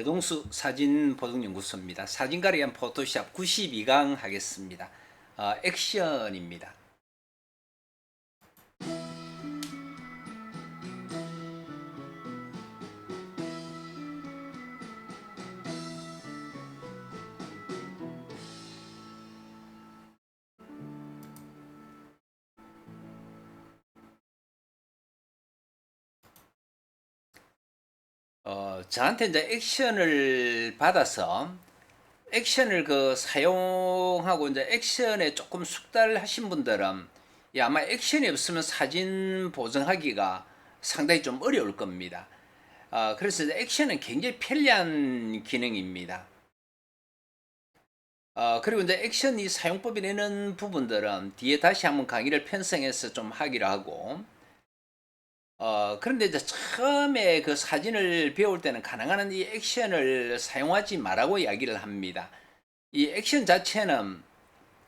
배동수 사진 보정연구소입니다. 사진가를 위한 포토샵 92강 하겠습니다. 어, 액션입니다. 어, 저한테 이제 액션을 받아서 액션을 그 사용하고 이제 액션에 조금 숙달하신 분들은 이 아마 액션이 없으면 사진 보정하기가 상당히 좀 어려울 겁니다. 어, 그래서 이제 액션은 굉장히 편리한 기능입니다. 어, 그리고 이제 액션 이 사용법이 되는 부분들은 뒤에 다시 한번 강의를 편성해서 좀 하기로 하고 어, 그런데 이제 처음에 그 사진을 배울 때는 가능한 한이 액션을 사용하지 말라고 이야기를 합니다. 이 액션 자체는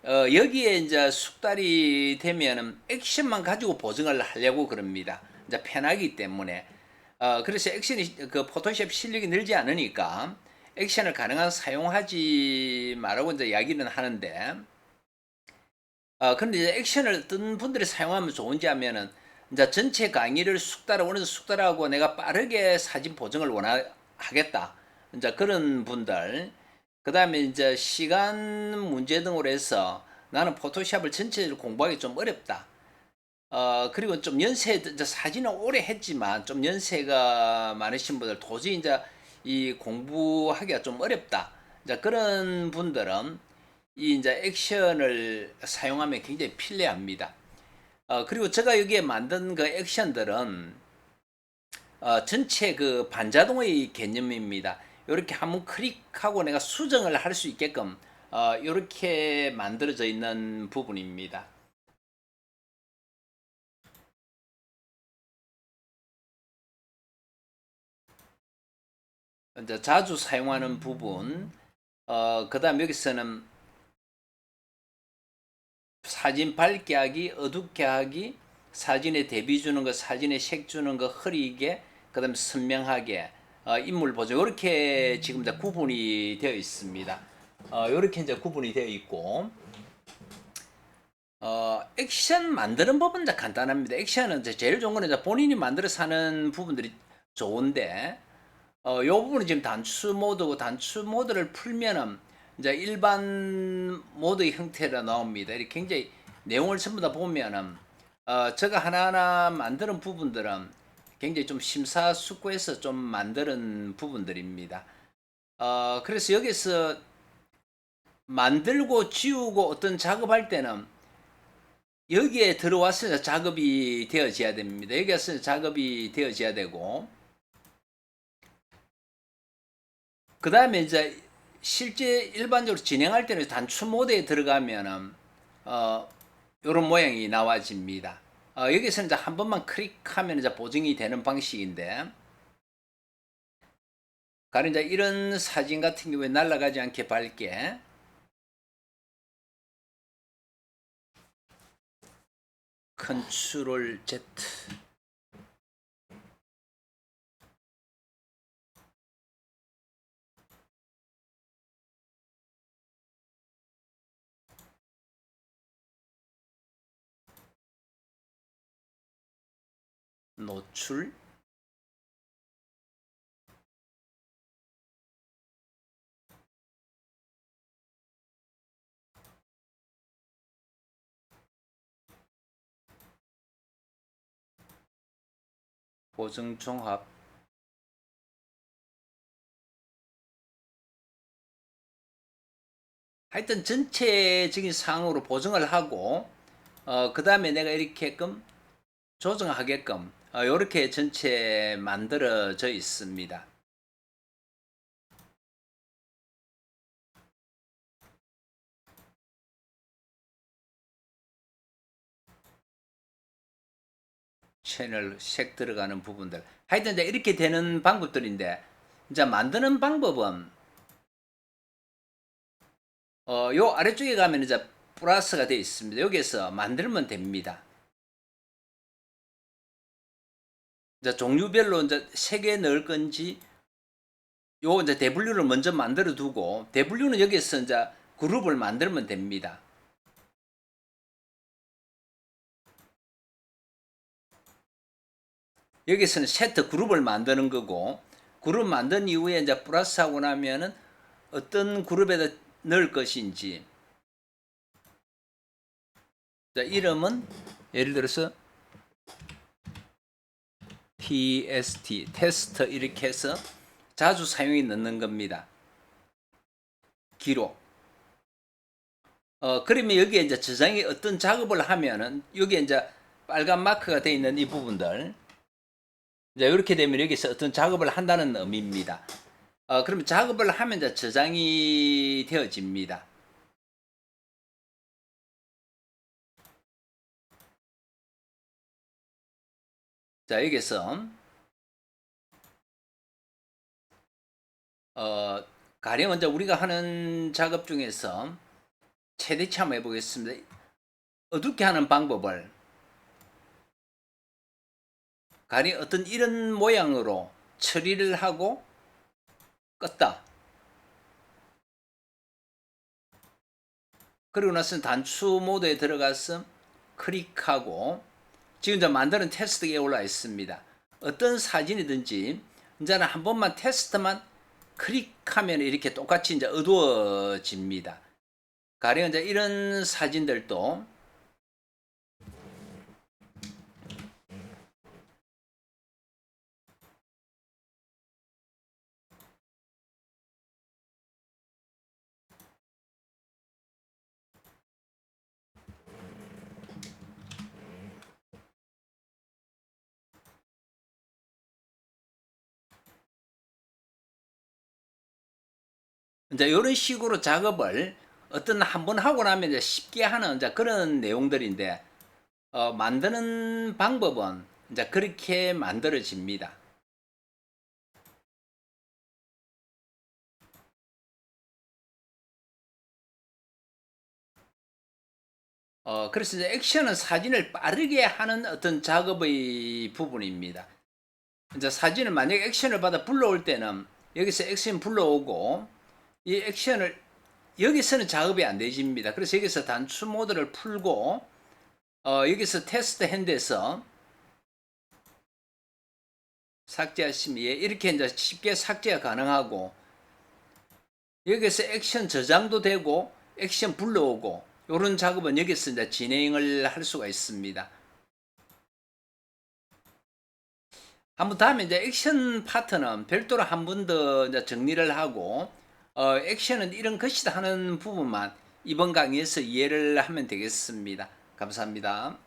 어, 여기에 이제 숙달이 되면은 액션만 가지고 보정을 하려고 그럽니다. 이제 편하기 때문에. 어, 그래서 액션이 그 포토샵 실력이 늘지 않으니까 액션을 가능한 사용하지 말라고 이제 이야기는 하는데 어, 그런데 이제 액션을 어떤 분들이 사용하면 좋은지 하면은 이제 전체 강의를 숙달하고 정도 숙달하고 내가 빠르게 사진 보정을 원하겠다. 이제 그런 분들. 그 다음에 이제 시간 문제 등으로 해서 나는 포토샵을 전체적으로 공부하기 좀 어렵다. 어, 그리고 좀 연세, 이제 사진은 오래 했지만 좀 연세가 많으신 분들 도저히 이제 이 공부하기가 좀 어렵다. 이제 그런 분들은 이 이제 액션을 사용하면 굉장히 편리합니다. 어, 그리고 제가 여기에 만든 그 액션들은 어, 전체 그 반자동의 개념입니다. 이렇게 한번 클릭하고 내가 수정을 할 수 있게끔 어, 이렇게 만들어져 있는 부분입니다. 이제 자주 사용하는 부분, 어, 그 다음 여기서는 사진 밝게 하기, 어둡게 하기, 사진에 대비 주는 거, 사진에 색 주는 거, 흐리게, 그 다음에 선명하게, 어, 인물 보조, 이렇게 지금 이제 구분이 되어 있습니다. 어, 이렇게 이제 구분이 되어 있고, 어, 액션 만드는 법은 이제 간단합니다. 액션은 이제 제일 좋은 거는 이제 본인이 만들어서 하는 부분들이 좋은데, 어, 요 부분은 지금 단추 모드고 단추 모드를 풀면은 이제 일반 모드의 형태로 나옵니다. 이렇게 굉장히 내용을 전부 다 보면은 어, 제가 하나하나 만드는 부분들은 굉장히 좀 심사숙고해서 좀 만드는 부분들입니다. 어, 그래서 여기서 만들고 지우고 어떤 작업할 때는 여기에 들어와서 작업이 되어져야 됩니다. 여기에서 작업이 되어져야 되고 그 다음에 이제 실제 일반적으로 진행할 때는 단추 모드에 들어가면은 어 이런 모양이 나와집니다. 어, 여기서 이제 한 번만 클릭하면 이제 보정이 되는 방식인데 가령 이제 이런 사진 같은 경우에 날아가지 않게 밝게 컨트롤 Z 노출? 보정 종합. 하여튼 전체적인 상으로 보정을 하고 어, 그 다음에 내가 이렇게끔 조정하게끔 이렇게 전체 만들어져 있습니다. 채널 색 들어가는 부분들 하여튼 이제 이렇게 되는 방법들인데 이제 만드는 방법은 어, 요 아래쪽에 가면 이제 플러스가 되어 있습니다. 여기에서 만들면 됩니다. 이제 종류별로 이제 세 개 넣을 건지 요 이제 대분류를 먼저 만들어 두고 대분류는 여기서 이제 그룹을 만들면 됩니다. 여기서는 세트 그룹을 만드는 거고 그룹 만든 이후에 이제 플러스 하고 나면은 어떤 그룹에다 넣을 것인지 자, 이름은 예를 들어서 TST 테스트 이렇게 해서 자주 사용이 넣는 겁니다. 기록. 어 그러면 여기에 이제 저장이 어떤 작업을 하면은 여기에 이제 빨간 마크가 되어 있는 이 부분들 이제 이렇게 되면 여기서 어떤 작업을 한다는 의미입니다. 어 그러면 작업을 하면 이제 저장이 되어집니다. 자 여기서 어 가령 이제 우리가 하는 작업 중에서 최대치 한번 해보겠습니다. 어둡게 하는 방법을 가령 어떤 이런 모양으로 처리를 하고 껐다. 그리고 나서 단추 모드에 들어가서 클릭하고 지금 이제 만드는 테스트에 올라 있습니다. 어떤 사진이든지 이제는 한 번만 테스트만 클릭하면 이렇게 똑같이 이제 어두워집니다. 가령 이제 이런 사진들도 이제 이런 식으로 작업을 어떤 한 번 하고 나면 이제 쉽게 하는 이제 그런 내용들인데 어, 만드는 방법은 이제 그렇게 만들어집니다. 어, 그래서 이제 액션은 사진을 빠르게 하는 어떤 작업의 부분입니다. 이제 사진을 만약에 액션을 받아 불러올 때는 여기서 액션 불러오고 이 액션을 여기서는 작업이 안 되집니다. 그래서 여기서 단추 모드를 풀고 어, 여기서 테스트 핸드에서 삭제하시면 예, 이렇게 이제 쉽게 삭제가 가능하고 여기서 액션 저장도 되고 액션 불러오고 이런 작업은 여기서 이제 진행을 할 수가 있습니다. 한번 다음에 이제 액션 파트는 별도로 한 번 더 정리를 하고 어, 액션은 이런 것이다 하는 부분만 이번 강의에서 이해를 하면 되겠습니다. 감사합니다.